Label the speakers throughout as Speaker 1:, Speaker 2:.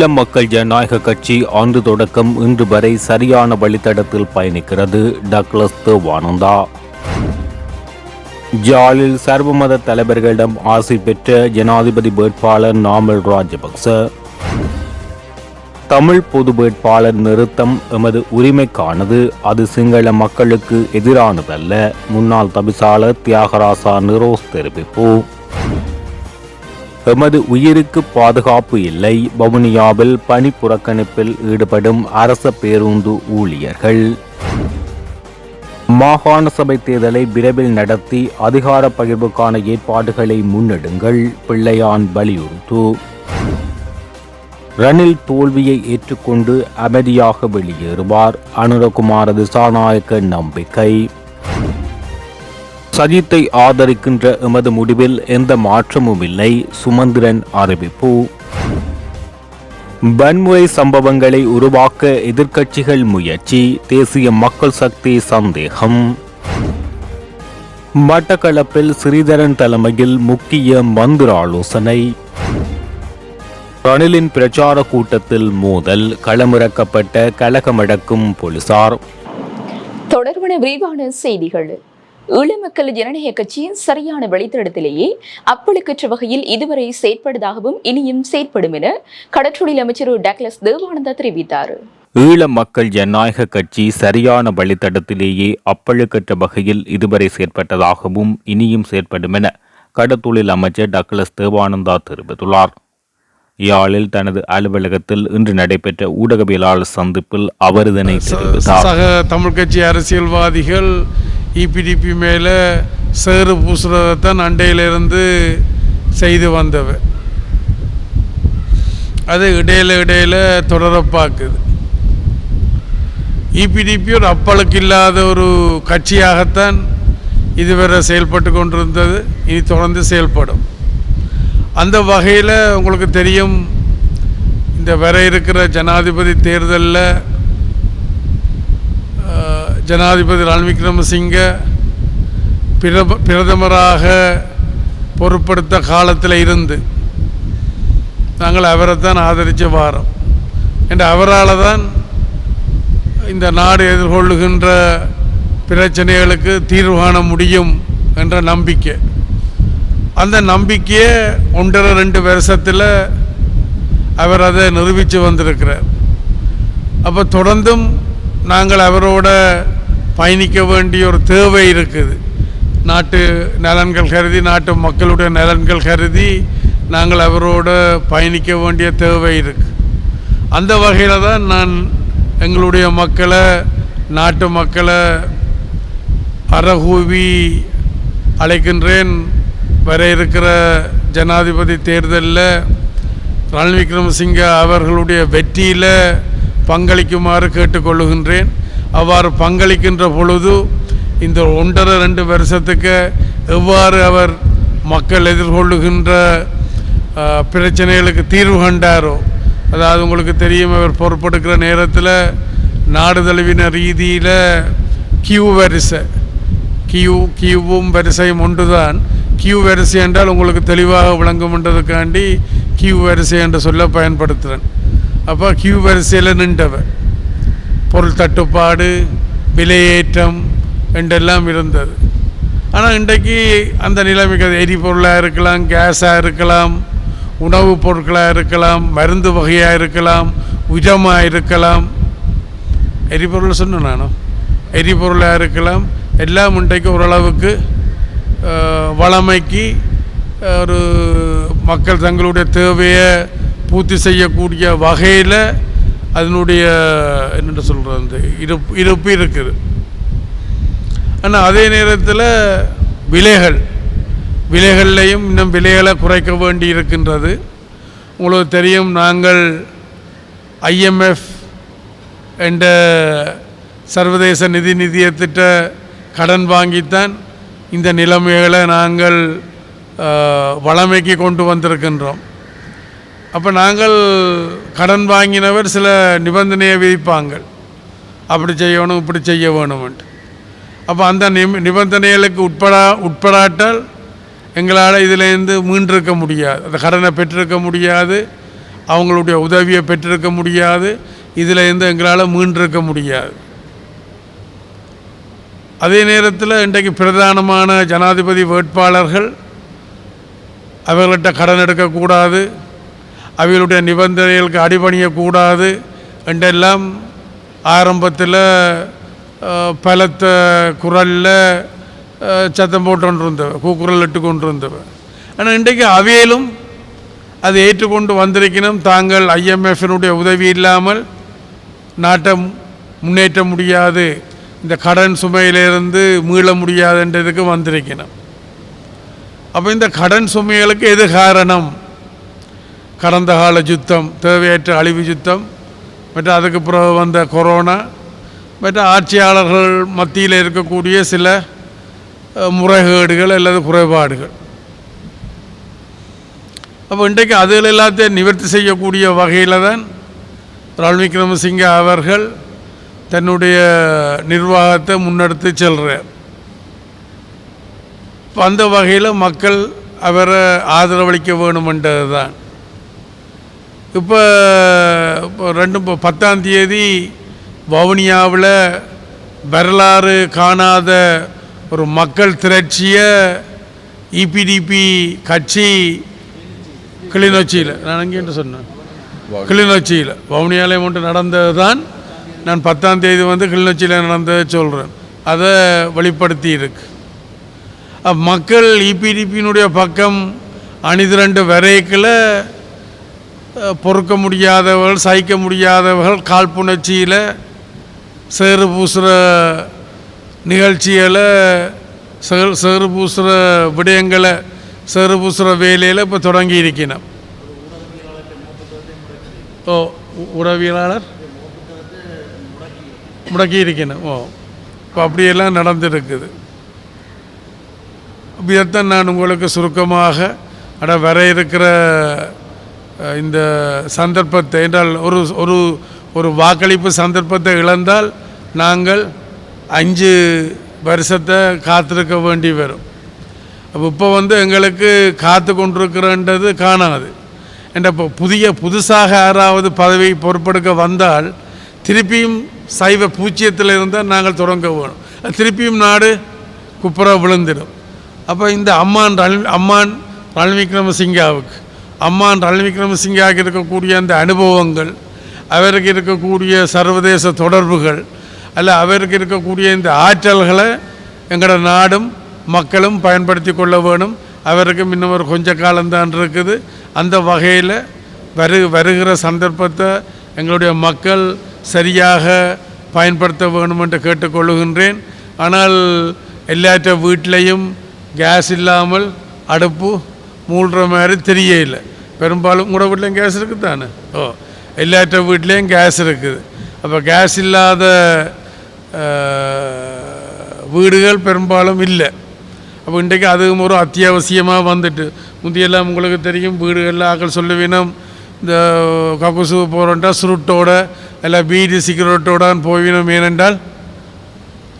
Speaker 1: ஈழம் மக்கள் ஜனநாயக கட்சி ஆண்டு தொடக்கம் இன்று வரை சரியான வழித்தடத்தில் பயணிக்கிறது. டக்ளஸ் தேவானந்தா ஜாலில் சர்வமத தலைவர்களிடம் ஆசை பெற்ற ஜனாதிபதி வேட்பாளர் நாமல் ராஜபக்ச. தமிழ் பொது வேட்பாளர் நிறுத்தம் எமது உரிமைக்கானது. அது சிங்கள மக்களுக்கு எதிரானதல்ல. முன்னாள் தவிசாளர் தியாகராசா நிரோஸ் தெரிவிப்பு. எமது உயிருக்கு பாதுகாப்பு இல்லை. வவுனியாவில் பணி புறக்கணிப்பில் ஈடுபடும் அரச பேருந்து ஊழியர்கள். மாகாண சபை தேர்தலை விரைவில் நடத்தி அதிகார பகிர்வுக்கான ஏற்பாடுகளை முன்னெடுங்கள். பிள்ளையான் வலியுறுத்து. ரணில் தோல்வியை ஏற்றுக்கொண்டு அமைதியாக வெளியேறுவார். அனுரகுமார திசாநாயக்க நம்பிக்கை. சஜித்தை ஆதரிக்கின்ற எமது முடிவில் எந்த மாற்றமும் இல்லை. சுமந்திரன் அறிவிப்பு. வன்முறை சம்பவங்களை உருவாக்க எதிர்க்கட்சிகள் முயற்சி. தேசிய மக்கள் சக்தி சந்தேகம். மட்டக்களப்பில் ஸ்ரீதரன் தலைமையில் முக்கிய மந்திர ஆலோசனை ரணிலின் பிரச்சார கூட்டத்தில் மோதல் களமிறக்கப்பட்ட கலகமடக்கும் போலீசார்.
Speaker 2: தொடர்பான விரிவான செய்திகள். ஈழமக்கள் ஜனநாயக கட்சியின் சரியான வழித்தடத்திலேயே அப்பழுக்கற்ற வகையில் இதுவரை செயற்படுவதாகவும் இனியும் செயற்படும் என கடற்றொழில் அமைச்சர் டக்ளஸ் தேவானந்தா தெரிவித்தார்.
Speaker 1: ஈழ மக்கள் ஜனநாயக கட்சி சரியான வழித்தடத்திலேயே அப்பழுக்கற்ற வகையில் இதுவரை செயற்பட்டதாகவும் இனியும் செயற்படும் என கடத்தொழில் அமைச்சர் டக்ளஸ் தேவானந்தா தெரிவித்துள்ளார். யாழில் தனது அலுவலகத்தில் இன்று நடைபெற்ற ஊடகவியலாளர் சந்திப்பில் அவர் இதனை தெரிவித்தார்.
Speaker 3: தமிழ் கட்சி அரசியல்வாதிகள் இபிடிபி மேலே சேறு பூசுறதைத்தான் அண்டையிலிருந்து செய்து வந்தவை. அது இடையில இடையில தொடர பார்க்குது. இபிடிபி ஒரு அப்பளுக்கு இல்லாத ஒரு கட்சியாகத்தான் இதுவரை செயல்பட்டு கொண்டிருந்தது. இனி தொடர்ந்து செயல்படும். அந்த வகையில் உங்களுக்கு தெரியும். இந்த வர இருக்கிற ஜனாதிபதி தேர்தலில் ஜனாதிபதி ரணில் விக்ரமசிங்க பிரப பிரதமராக பொறுப்படுத்த காலத்தில் இருந்து நாங்கள் அவரை தான் ஆதரித்து வாரோம். என்ற அவரால் தான் இந்த நாடு எதிர்கொள்ளுகின்ற பிரச்சனைகளுக்கு தீர்வு காண முடியும் என்ற நம்பிக்கை. அந்த நம்பிக்கையை ஒன்றரை ரெண்டு வருஷத்தில் அவர் அதை நிரூபித்து வந்திருக்கிறார். அப்போ தொடர்ந்தும் நாங்கள் அவரோட பயணிக்க வேண்டிய ஒரு தேவை இருக்குது. நாட்டு நலன்கள் கருதி நாட்டு மக்களுடைய நலன்கள் கருதி நாங்கள் அவரோட பயணிக்க வேண்டிய தேவை இருக்குது அந்த வகையில் தான் நான் எங்களுடைய மக்களை நாட்டு மக்களை அறகூவி அழைக்கின்றேன். வர இருக்கிற ஜனாதிபதி தேர்தலில் ரணில் விக்ரமசிங்க அவர்களுடைய வெற்றியில் பங்களிக்குமாறு கேட்டுக்கொள்ளுகின்றேன். அவ்வாறு பங்களிக்கின்ற பொழுது இந்த ஒன்றரை ரெண்டு வருஷத்துக்கு எவ்வாறு அவர் மக்கள் எதிர்கொள்ளுகின்ற பிரச்சனைகளுக்கு தீர்வு கண்டாரோ அதாவது உங்களுக்கு தெரியும் அவர் பொறுப்பெடுக்கிற நேரத்தில் நாடு தழுவின ரீதியில் கியூ வரிசை கியூ கியூவும் வரிசையும் ஒன்றுதான். கியூ வரிசை என்றால் உங்களுக்கு தெளிவாக விளங்கும்ன்றதுக்காண்டி கியூ வரிசை என்று சொல்ல பயன்படுத்துகிறேன் அப்போ கியூ வரிசையில் நின்றவர். பொருள் தட்டுப்பாடு விலையேற்றம் என்றெல்லாம் இருந்தது. ஆனால் இன்றைக்கு அந்த நிலைமைக்கு அது எரிபொருளாக இருக்கலாம் கேஸாக இருக்கலாம் உணவுப் பொருட்களாக இருக்கலாம் மருந்து வகையாக இருக்கலாம் உரமாக இருக்கலாம். எரிபொருள் சொன்னேன் நானும் எரிபொருளாக இருக்கலாம். எல்லாம் இன்றைக்கு ஓரளவுக்கு வளமைக்கு ஒரு மக்கள் தங்களுடைய தேவையை பூர்த்தி செய்யக்கூடிய வகையில் அதனுடைய என்னென்று சொல்கிறது அந்த இருப்பு இருப்பு இருக்குது. ஆனால் அதே நேரத்தில் விலைகள் விலைகள்லையும் இன்னும் விலைகளை குறைக்க வேண்டி இருக்கின்றது. உங்களுக்கு தெரியும் நாங்கள் ஐஎம்எஃப் என்ற சர்வதேச நிதி நிதியத்திட்ட கடன் வாங்கித்தான் இந்த நிலைமைகளை நாங்கள் வளமைக்கு கொண்டு வந்திருக்கின்றோம். அப்போ நாங்கள் கடன் வாங்கினவர் சில நிபந்தனையை விதிப்பாங்க அப்படி செய்யணும் இப்படி செய்ய வேணும்ன்ட்டு. அப்போ அந்த நிப நிபந்தனைகளுக்கு உட்படா உட்படாட்டால் எங்களால் இதிலேருந்து மீண்டிருக்க முடியாது. அந்த கடனை பெற்றிருக்க முடியாது. அவங்களுடைய உதவியை பெற்றிருக்க முடியாது. இதில் இருந்து எங்களால் மீண்டிருக்க முடியாது. அதே நேரத்தில் இன்றைக்கு பிரதானமான ஜனாதிபதி வேட்பாளர்கள் அவர்கள்ட்ட கடன் எடுக்கக்கூடாது. அவர்களுடைய நிபந்தனைகளுக்கு அடிபணியக்கூடாது என்றெல்லாம் ஆரம்பத்தில் பலத்த குரலில் சத்தம் போட்டு கொண்டிருந்தவ கூக்குரல் இட்டு கொண்டிருந்தவ ஆனால் இன்றைக்கு அவையிலும் அதை ஏற்றுக்கொண்டு வந்திருக்கணும். தாங்கள் ஐஎம்எஃபினுடைய உதவி இல்லாமல் நாட்டை முன்னேற்ற முடியாது இந்த கடன் சுமையிலிருந்து மீள முடியாதுன்றதுக்கு வந்திருக்கணும். அப்போ இந்த கடன் சுமைகளுக்கு எது காரணம்? கடந்த கால யுத்தம் தேவையற்ற அழிவு யுத்தம் மற்றும் அதுக்கு பிறகு வந்த கொரோனா மற்ற ஆட்சியாளர்கள் மத்தியில் இருக்கக்கூடிய சில முறைகேடுகள் அல்லது குறைபாடுகள். அப்போ இன்றைக்கு அதில் எல்லாத்தையும் நிவர்த்தி செய்யக்கூடிய வகையில் தான் ரணில் விக்ரமசிங்க அவர்கள் தன்னுடைய நிர்வாகத்தை முன்னெடுத்து செல்கிறார் இப்போ அந்த வகையில் மக்கள் அவரை ஆதரவளிக்க வேணுமென்றது தான் இப்போ இப்போ ரெண்டு பத்தாம் தேதி வவுனியாவில் வரலாறு காணாத ஒரு மக்கள் திரட்சியை இபிடிபி கட்சி கிளிநொச்சியில். நான் அங்கேன்னு சொன்னேன். கிளிநொச்சியில். வவுனியாலே மட்டும் நடந்தது தான் நான் பத்தாம் தேதி வந்து கிளிநொச்சியில் நடந்ததை சொல்கிறேன் அதை வெளிப்படுத்தி இருக்கு. மக்கள் இபிடிபியினுடைய பக்கம் அணிதிரண்டு வரைக்கில் பொறுக்க முடியாதவர்கள் சகிக்க முடியாதவர்கள் காழ்ப்புணர்ச்சியில் சேறு பூசுகிற நிகழ்ச்சிகளை சேறு சேறு பூசுகிற விடயங்களை சேறு பூசுகிற வேலையில் இப்போ தொடங்கி இருக்கணும் ஓ உறவியலாளர்? முடக்கி இருக்கணும் ஓ இப்போ அப்படியெல்லாம் நடந்துருக்குது. அப்ப இதைத்தான் நான் உங்களுக்கு சுருக்கமாக அட வர இருக்கிற இந்த சந்தர்ப்பத்தை என்றால் ஒரு ஒரு ஒரு வாக்களிப்பு சந்தர்ப்பத்தை இழந்தால் நாங்கள் அஞ்சு வருஷத்தை காத்திருக்க வேண்டி வரும். அப்போ இப்போ வந்து எங்களுக்கு காத்து கொண்டிருக்கிறன்றது காணாது. என்ற இப்போ புதிய புதுசாக யாராவது பதவி பொறுப்பெடுக்க வந்தால் திருப்பியும் சைவ பூச்சியத்தில் இருந்தால் நாங்கள் தொடங்க வேணும். திருப்பியும் நாடு குப்புற விழுந்துடும். அப்போ இந்த அம்மான் ரல் அம்மான் ரணில் விக்ரமசிங்காவுக்கு அம்மான் ரணில் விக்ரமசிங்காக இருக்கக்கூடிய அந்த அனுபவங்கள் அவருக்கு இருக்கக்கூடிய சர்வதேச தொடர்புகள் அல்ல அவருக்கு இருக்கக்கூடிய இந்த ஆற்றல்களை எங்களோட நாடும் மக்களும் பயன்படுத்தி கொள்ள வேணும். அவருக்கும் இன்னும் ஒரு கொஞ்ச காலம்தான் இருக்குது. அந்த வகையில் வரு வருகிற சந்தர்ப்பத்தை எங்களுடைய மக்கள் சரியாக பயன்படுத்த வேணும் என்று கேட்டுக்கொள்கின்றேன் ஆனால் எல்லாற்ற வீட்டிலையும் கேஸ் இல்லாமல் அடுப்பு மூடுற மாதிரி தெரியல. பெரும்பாலும் உங்களோட வீட்லேயும் கேஸ் இருக்குது தானே ஓ எல்லாற்ற வீட்லேயும் கேஸ் இருக்குது. அப்போ கேஸ் இல்லாத வீடுகள் பெரும்பாலும் இல்லை. அப்போ இன்றைக்கு அதுவும் ஒரு அத்தியாவசியமாக வந்துட்டு முந்தியெல்லாம் உங்களுக்கு தெரியும் வீடுகளில் ஆக்கள் சொல்லுவீனம் இந்த கக்குசு போகிறோன்ட்டா சுருட்டோட இல்லை பீடி சிகரெட்டோடான்னு போவினோம் ஏனென்றால்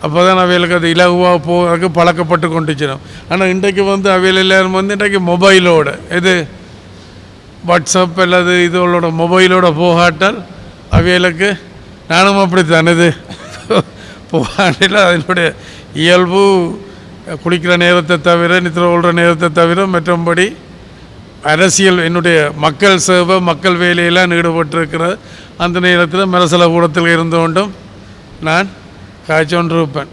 Speaker 3: அப்போ தான் அவைகளுக்கு அது இலகுவாக போகிறதுக்கு பழக்கப்பட்டு கொண்டுச்சிடும் ஆனால் இன்றைக்கு வந்து அவையில் எல்லாரும் வந்து இன்றைக்கு மொபைலோட இது வாட்ஸ்அப் அல்லது இதோட மொபைலோட போகாட்டால் அவைகளுக்கு நானும் அப்படித்தான். இது போகாட்டில் அதனுடைய இயல்பு குளிக்கிற நேரத்தை தவிர நித்திர கொள்கிற நேரத்தை தவிர மற்றபடி அரசியல் என்னுடைய மக்கள் சேவை மக்கள் வேலையெல்லாம் ஈடுபட்டிருக்கிற அந்த நேரத்தில் மரசல கூடத்தில் இருந்து கொண்டும் நான் காய்ச்சொன்றிருப்பேன்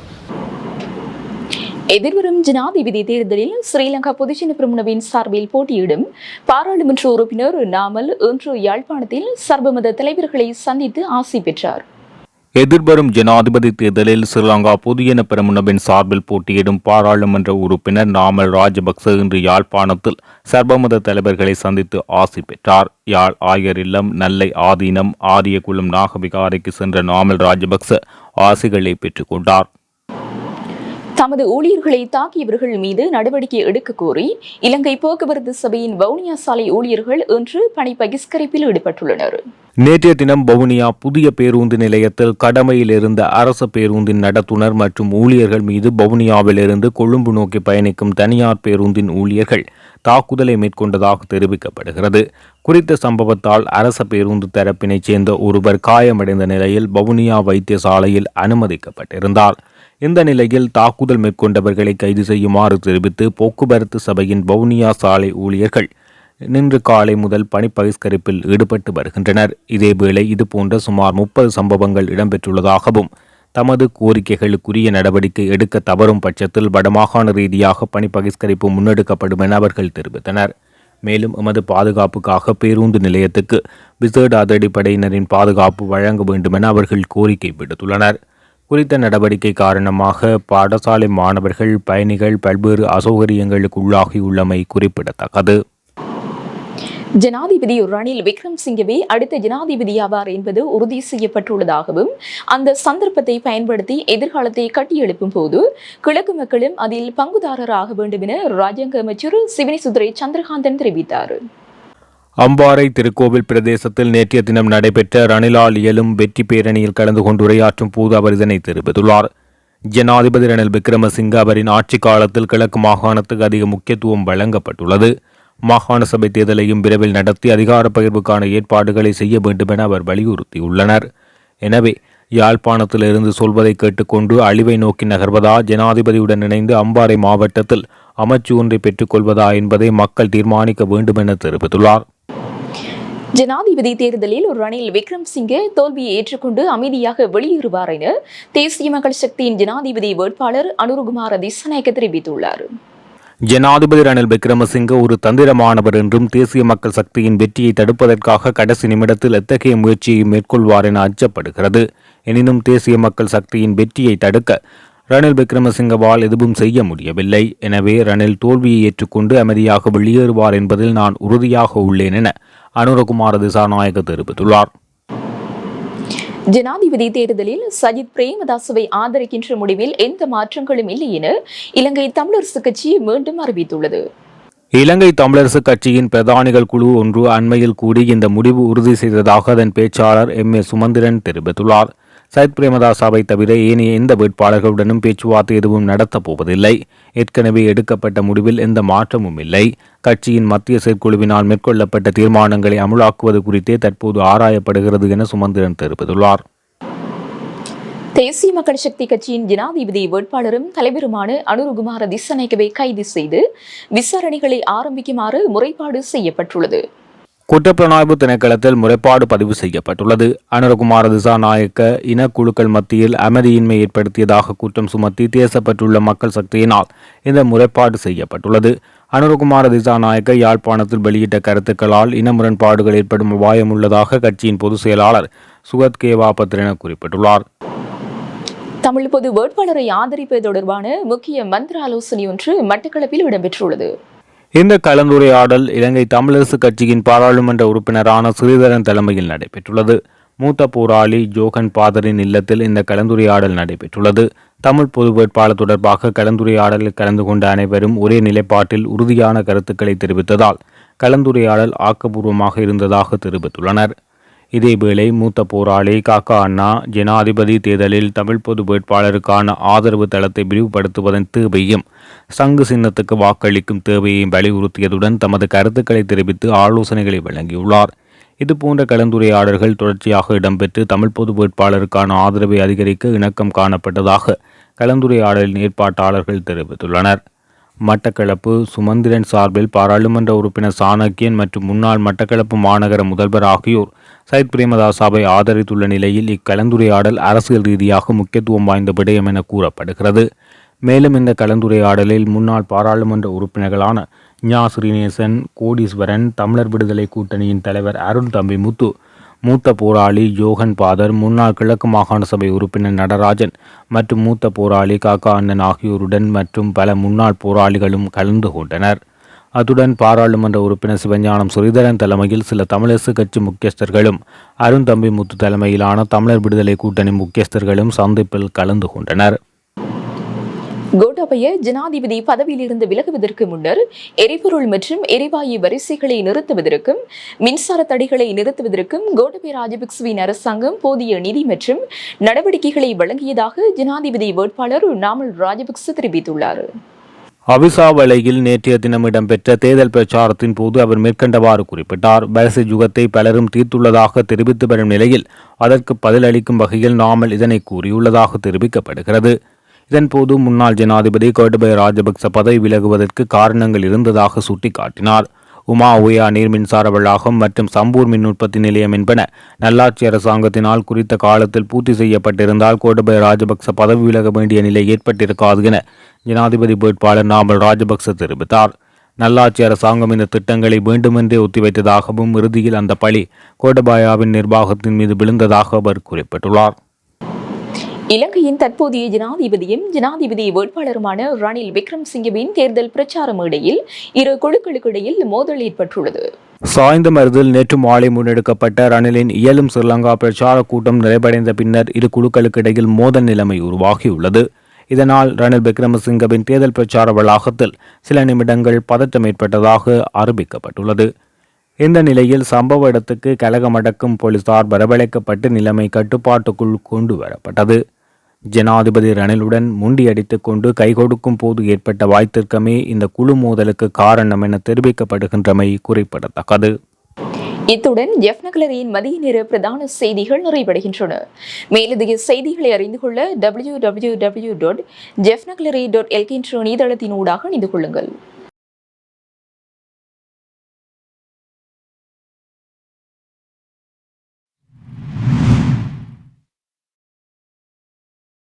Speaker 2: எதிர்வரும் ஜனாதிபதி தேர்தலில் ஸ்ரீலங்கா பொதுஜன பிரமுனவின் சார்பில் போட்டியிடும் பாராளுமன்ற உறுப்பினர் நாமல் இன்று யாழ்ப்பாணத்தில் சர்வமத தலைவர்களை சந்தித்து ஆசி பெற்றார்.
Speaker 1: எதிர்வரும் ஜனாதிபதி தேர்தலில் ஸ்ரீலங்கா புதியன பெருமுனவின் சார்பில் போட்டியிடும் பாராளுமன்ற உறுப்பினர் நாமல் ராஜபக்ச இன்று யாழ்ப்பாணத்தில் சர்வமத தலைவர்களை சந்தித்து ஆசி பெற்றார். யாழ் ஆயர் இல்லம் நல்லை ஆதீனம் ஆரியகுளம் நாகவிகாரைக்கு சென்ற நாமல் ராஜபக்ச ஆசிகளை பெற்றுக்கொண்டார்
Speaker 2: தமது ஊழியர்களை தாக்கியவர்கள் மீது நடவடிக்கை எடுக்க கோரி இலங்கை போக்குவரத்து சபையின் வவுனியா சாலை ஊழியர்கள் இன்று பணி பகிஷ்கரிப்பில் ஈடுபட்டுள்ளனர்.
Speaker 1: நேற்றைய தினம் வவுனியா புதிய பேருந்து நிலையத்தில் கடமையில் இருந்த அரசு பேருந்தின் நடத்துனர் மற்றும் ஊழியர்கள் மீது வவுனியாவிலிருந்து கொழும்பு நோக்கி பயணிக்கும் தனியார் பேருந்தின் ஊழியர்கள் தாக்குதலை மேற்கொண்டதாக தெரிவிக்கப்படுகிறது. குறித்த சம்பவத்தால் அரச பேருந்து தரப்பினைச் சேர்ந்த ஒருவர் காயமடைந்த நிலையில் வவுனியா வைத்தியசாலையில் அனுமதிக்கப்பட்டிருந்தார். இந்த நிலையில் தாக்குதல் மேற்கொண்டவர்களை கைது செய்யுமாறு தெரிவித்து போக்குவரத்து சபையின் வவுனியா சாலை ஊழியர்கள் நின்று காலை முதல் பணி பகிஷ்கரிப்பில் ஈடுபட்டு வருகின்றனர். இதேவேளை இதுபோன்ற சுமார் முப்பது சம்பவங்கள் இடம்பெற்றுள்ளதாகவும் தமது கோரிக்கைகளுக்குரிய நடவடிக்கை எடுக்க தவறும் பட்சத்தில் வடமாகாண ரீதியாக பணி பகிஷ்கரிப்பு முன்னெடுக்கப்படும் என அவர்கள் தெரிவித்தனர். மேலும் எமது பாதுகாப்புக்காக பேருந்து நிலையத்துக்கு விசேட அதிரடிப்படையினரின் பாதுகாப்பு வழங்க வேண்டும் என அவர்கள் கோரிக்கை விடுத்துள்ளனர். குறித்த நடவடிக்கை காரணமாக பாடசாலை மாணவர்கள் பயணிகள் பல்வேறு அசௌகரியங்களுக்கு உள்ளாகியுள்ளமை குறிப்பிடத்தக்கது.
Speaker 2: ஜனாதிபதி ரணில் விக்ரம்சிங்கவே அடுத்த ஜனாதிபதி ஆவார் என்பது உறுதி செய்யப்பட்டுள்ளதாகவும் அந்த சந்தர்ப்பத்தை பயன்படுத்தி எதிர்காலத்தை கட்டியெழுப்பும் போது கிழக்கு மக்களும் அதில் பங்குதாரராக வேண்டும் என ராஜாங்க அமைச்சர் சிவனி சுந்தரை சந்திரகாந்தன் தெரிவித்தார்.
Speaker 1: அம்பாறை திருக்கோவில் பிரதேசத்தில் நேற்றைய தினம் நடைபெற்ற ரணிலால் இயலும் வெற்றி பேரணியில் கலந்து கொண்டு உரையாற்றும் போது அவர் இதனை தெரிவித்துள்ளார். ஜனாதிபதி ரணில் விக்ரமசிங்க அவரின் ஆட்சி காலத்தில் கிழக்கு மாகாணத்துக்கு அதிக முக்கியத்துவம் வழங்கப்பட்டுள்ளது. மாகாண சபை தேர்தலையும் விரைவில் நடத்தி அதிகார பகிர்வுக்கான ஏற்பாடுகளை செய்ய வேண்டும் என அவர் வலியுறுத்தியுள்ளனர். எனவே யாழ்ப்பாணத்திலிருந்து சொல்வதை கேட்டுக்கொண்டு அழிவை நோக்கி நகர்வதா ஜனாதிபதியுடன் இணைந்து அம்பாறை மாவட்டத்தில் அமைச்சு ஒன்றை பெற்றுக்கொள்வதா என்பதை மக்கள் தீர்மானிக்க வேண்டும் என தெரிவித்துள்ளார்.
Speaker 2: ஜனாதிபதி தேர்தலில் ரணில் விக்ரம்சிங்கே தோல்வியை ஏற்றுக்கொண்டு அமைதியாக வெளியேறுவார் என தேசிய மக்கள் சக்தியின் ஜனாதிபதி வேட்பாளர் அனுருகுமார திசநாயக்க தெரிவித்துள்ளார்.
Speaker 1: ஜனாதிபதி ரணில் விக்ரமசிங்க ஒரு தந்திரமானவர் என்றும் தேசிய மக்கள் சக்தியின் வெற்றியை தடுப்பதற்காக கடைசி நிமிடத்தில் எத்தகைய முயற்சியை மேற்கொள்வார் என அச்சப்படுகிறது. எனினும் தேசிய மக்கள் சக்தியின் வெற்றியை தடுக்க ரணில் விக்ரமசிங்கவால் எதுவும் செய்ய முடியவில்லை. எனவே ரணில் தோல்வியை ஏற்றுக்கொண்டு அமைதியாக வெளியேறுவார் என்பதில் நான் உறுதியாக உள்ளேன் என அனுரகுமார திசாநாயக தெரிவித்துள்ளார்
Speaker 2: ஜனாதிபதி தேர்தலில் சஜித் பிரேமதாசவை ஆதரிக்கின்ற முடிவில் எந்த மாற்றங்களும் இல்லை என இலங்கை தமிழரசு கட்சி மீண்டும் அறிவித்துள்ளது.
Speaker 1: இலங்கை தமிழரசு கட்சியின் பிரதானிகள் குழு ஒன்று அண்மையில் கூடி இந்த முடிவு உறுதி செய்ததாக அதன் பேச்சாளர் எம் ஏ சுமந்திரன் தெரிவித்துள்ளார். சைத் பிரேமதாசாவை தவிர ஏனைய எந்த வேட்பாளர்களுடனும் பேச்சுவார்த்தை எதுவும் நடத்தப் போவதில்லை. ஏற்கனவே எடுக்கப்பட்ட முடிவில் எந்த மாற்றமும் இல்லை. கட்சியின் மத்திய செயற்குழுவினால் மேற்கொள்ளப்பட்ட தீர்மானங்களை அமுலாக்குவது குறித்தே தற்போது ஆராயப்படுகிறது என சுமந்திரன் தெரிவித்துள்ளார்.
Speaker 2: தேசிய மக்கள் சக்தி கட்சியின் ஜனாதிபதி வேட்பாளரும் தலைவருமான அனுருகுமார திசநாயகவை கைது செய்து விசாரணைகளை ஆரம்பிக்குமாறு முறைப்பாடு செய்யப்பட்டுள்ளது.
Speaker 1: குற்றப்புலனாய்வு திணைக்களத்தில் முறைப்பாடு பதிவு செய்யப்பட்டுள்ளது. அனுரகுமார திசாநாயக்க இனக்குழுக்கள் மத்தியில் அமைதியின்மை ஏற்படுத்தியதாக குற்றம் சுமத்தி தேசப்பட்டுள்ள மக்கள் சக்தியினால் இந்த முறைப்பாடு செய்யப்பட்டுள்ளது. அனுரகுமார திசாநாயக்க யாழ்ப்பாணத்தில் வெளியிட்ட கருத்துக்களால் இன முரண்பாடுகள் ஏற்படும் அபாயம் உள்ளதாக கட்சியின் பொதுச் செயலாளர் சுகத் கேவாபத்ரன குறிப்பிட்டுள்ளார்.
Speaker 2: தமிழ் பொது வேட்பாளரை ஆதரிப்பது தொடர்பான முக்கிய மந்திர ஆலோசனை ஒன்று மட்டக்களப்பில் இடம்பெற்றுள்ளது.
Speaker 1: இந்த கலந்துரையாடல் இலங்கை தமிழரசு கட்சியின் பாராளுமன்ற உறுப்பினரான ஸ்ரீதரன் தலைமையில் நடைபெற்றுள்ளது. மூத்த போராளி ஜோகன் பாதரின் இல்லத்தில் இந்த கலந்துரையாடல் நடைபெற்றுள்ளது. தமிழ் பொது வேட்பாளர் தொடர்பாக கலந்துரையாடலில் கலந்து கொண்ட அனைவரும் ஒரே நிலைப்பாட்டில் உறுதியான கருத்துக்களை தெரிவித்ததால் கலந்துரையாடல் ஆக்கப்பூர்வமாக இருந்ததாக தெரிவித்துள்ளனர். இதேவேளை மூத்த போராளி காக்கா அண்ணா ஜனாதிபதி தேர்தலில் தமிழ் பொது வேட்பாளருக்கான ஆதரவு தளத்தை விரிவுபடுத்துவதன் தேவையும் சங்கு சின்னத்துக்கு வாக்களிக்கும் தேவையையும் வலியுறுத்தியதுடன் தமது கருத்துக்களை தெரிவித்து ஆலோசனைகளை வழங்கியுள்ளார். இதுபோன்ற கலந்துரையாடல்கள் தொடர்ச்சியாக இடம்பெற்று தமிழ் பொது வேட்பாளருக்கான ஆதரவை அதிகரிக்க இணக்கம் காணப்பட்டதாக கலந்துரையாடலின் ஏற்பாட்டாளர்கள் தெரிவித்துள்ளனர். மட்டக்களப்பு சுமந்திரன் சார்பில் பாராளுமன்ற உறுப்பினர் சாணக்கியன் மற்றும் முன்னாள் மட்டக்களப்பு மாநகர முதல்வர் ஆகியோர் சைத் பிரேமதாசாவை ஆதரித்துள்ள நிலையில் இக்கலந்துரையாடல் அரசியல் ரீதியாக முக்கியத்துவம் வாய்ந்த விடயம் என கூறப்படுகிறது. மேலும் இந்த கலந்துரையாடலில் முன்னாள் பாராளுமன்ற உறுப்பினர்களான ஞா. ஸ்ரீநேசன் கோடீஸ்வரன் தமிழர் விடுதலை கூட்டணியின் தலைவர் அருண் தம்பி மூத்த போராளி யோகன் பாதர் முன்னாள் கிழக்கு மாகாண சபை உறுப்பினர் நடராஜன் மற்றும் மூத்த போராளி காக்கா அண்ணன் ஆகியோருடன் மற்றும் பல முன்னாள் போராளிகளும் கலந்து கொண்டனர். அத்துடன் பாராளுமன்ற உறுப்பினர் சிவஞானம் சுரிதரன் தலைமையில் சில தமிழரசு கட்சி முக்கியஸ்தர்களும் அருண் தம்பி முத்து தலைமையிலான தமிழர் விடுதலை கூட்டணி முக்கியஸ்தர்களும் சந்திப்பில் கலந்து கொண்டனர்.
Speaker 2: கோட்டாபய ஜனாதிபதி பதவியிலிருந்து விலகுவதற்கு முன்னர் எரிபொருள் மற்றும் எரிவாயு வரிசைகளை நிறுத்துவதற்கும் மின்சார தடைகளை நிறுத்துவதற்கும் கோட்டபய ராஜபக்சவின் அரசாங்கம் போதிய நிதி மற்றும் நடவடிக்கைகளை வழங்கியதாக ஜனாதிபதி வேட்பாளர் நாமல் ராஜபக்ச தெரிவித்துள்ளார்.
Speaker 1: அவிசாவளையில் நேற்றைய தினம் இடம்பெற்ற தேர்தல் பிரச்சாரத்தின் போது அவர் மேற்கண்டவாறு குறிப்பிட்டார். வரிசை யுகத்தை பலரும் தீர்த்துள்ளதாக தெரிவித்து வரும் நிலையில் அதற்கு பதிலளிக்கும் வகையில் நாமல் இதனை கூறியுள்ளதாக தெரிவிக்கப்படுகிறது. இதன்போது முன்னாள் ஜனாதிபதி கோட்டபய ராஜபக்ச பதவி விலகுவதற்கு காரணங்கள் இருந்ததாக சுட்டிக்காட்டினார். உமா உயா நீர் மின்சார வளாகம் மற்றும் சம்பூர் மின் உற்பத்தி நிலையம் என்பன நல்லாட்சி அரசாங்கத்தினால் குறித்த காலத்தில் பூர்த்தி செய்யப்பட்டிருந்தால் கோட்டபய ராஜபக்ச பதவி விலக வேண்டிய நிலை ஏற்பட்டிருக்காது என ஜனாதிபதி வேட்பாளர் நாமல் ராஜபக்ச தெரிவித்தார். நல்லாட்சி அரசாங்கம் இந்த திட்டங்களை வேண்டுமென்றே ஒத்திவைத்ததாகவும் இறுதியில் அந்த பழி கோட்டபாயாவின் நிர்வாகத்தின் மீது விழுந்ததாக அவர் குறிப்பிட்டுள்ளார்.
Speaker 2: இலங்கையின் தற்போதைய ஜனாதிபதியும் ஜனாதிபதி வேட்பாளருமான ரணில் விக்ரம்சிங்கவின் தேர்தல் பிரச்சார மேடையில் இரு குழுக்களுக்கிடையில் மோதல் ஏற்பட்டுள்ளது.
Speaker 1: சாய்ந்தமருதில் நேற்று மாலை முன்னெடுக்கப்பட்ட ரணிலின் இயலும் ஸ்ரீலங்கா பிரச்சார கூட்டம் நிறைவடைந்த பின்னர் இரு குழுக்களுக்கு இடையில் மோதல் நிலைமை உருவாகியுள்ளது. இதனால் ரணில் விக்ரமசிங்கவின் தேர்தல் பிரச்சார வளாகத்தில் சில நிமிடங்கள் பதற்றம் ஏற்பட்டதாக அறிவிக்கப்பட்டுள்ளது. இந்த நிலையில் சம்பவ இடத்துக்கு கலகமடக்கும் போலீசார் வரவழைக்கப்பட்டு நிலைமை கட்டுப்பாட்டுக்குள் கொண்டு வரப்பட்டது ஜனாதிபதி ரணிலுடன் முண்டியடித்துக் கொண்டு கைகொடுக்கும் போது ஏற்பட்ட வாய்த்திற்கமே இந்த குழு மோதலுக்கு காரணம் என தெரிவிக்கப்படுகின்றமை குறிப்பிடத்தக்கது.
Speaker 2: இத்துடன் ஜெஃப்னகலரியின் மதிய நேர பிரதான செய்திகள் நிறைவடைகின்றன. மேலதிக செய்திகளை அறிந்து கொள்ள W W W dot Jaffna gallery dot எல்கின்ற இணையதளத்தினூடாக இணைந்து கொள்ளுங்கள்.